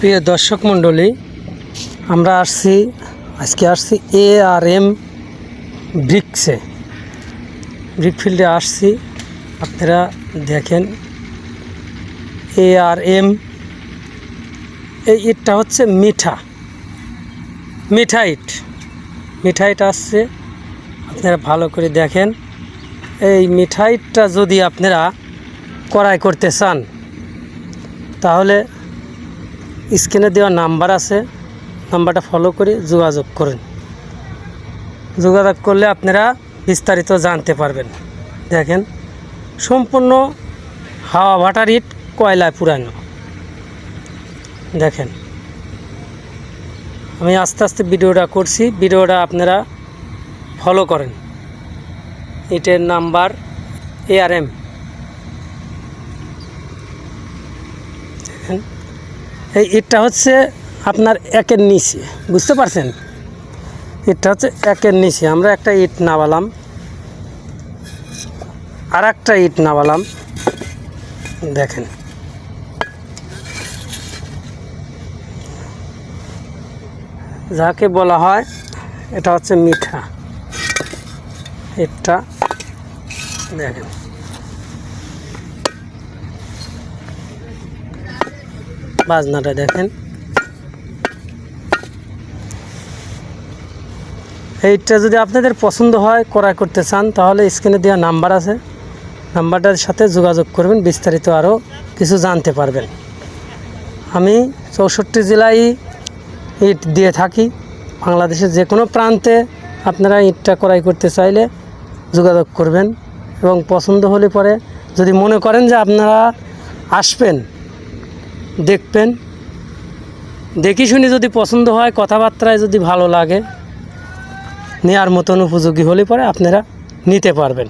প্রিয় দর্শক মণ্ডলী, আমরা আসছি, আজকে আসছি এ আর এম ব্রিক্সে। ব্রিকফিল্ডে আসছি, আপনারা দেখেন এ আর এম এই ইটটা হচ্ছে মিঠা। মিঠা ইট। মিঠা ইট আসছে, আপনারা ভালো করে দেখেন। এই মিঠাইটটা যদি আপনারা কড়াই করতে চান, তাহলে স্ক্রিনে দেওয়া নাম্বার আছে, নাম্বারটা ফলো করে যোগাযোগ করুন। যোগাযোগ করলে আপনারা বিস্তারিত জানতে পারবেন। দেখেন, সম্পূর্ণ হাওয়া ভাটার ইট কয়লায় পুরানো। দেখেন, আমি আস্তে আস্তে ভিডিওটা করছি, ভিডিওটা আপনারা ফলো করেন। ইটের নাম্বার এআরএম দেখেন এই ইটটা হচ্ছে আপনার একের নিচে, বুঝতে পারছেন? ইটটা হচ্ছে একের নিচে, আমরা একটা ইট নামালাম আর একটা ইট নামালাম দেখেন। যাকে বলা হয়, এটা হচ্ছে মিঠা। ইটটা দেখেন। বাজনাটা দেখেন। এইটা যদি আপনাদের পছন্দ হয়, ক্রয় করতে চান, তাহলে স্ক্রিনে দেওয়া নাম্বার আছে। নাম্বারটার সাথে যোগাযোগ করবেন, বিস্তারিত আরও কিছু জানতে পারবেন। আমি চৌষট্টি জেলায় ইট দিয়ে থাকি। বাংলাদেশের যে কোনো প্রান্তে আপনারা ইটটা ক্রয় করতে চাইলে যোগাযোগ করবেন এবং পছন্দ হলে পরে যদি মনে করেন যে আপনারা আসবেন দেখবেন। দেখি শুনি যদি পছন্দ হয়, কথাবার্তায় যদি ভালো লাগে নেওয়ার মতন উপযোগী হলে পরে আপনারা নিতে পারবেন।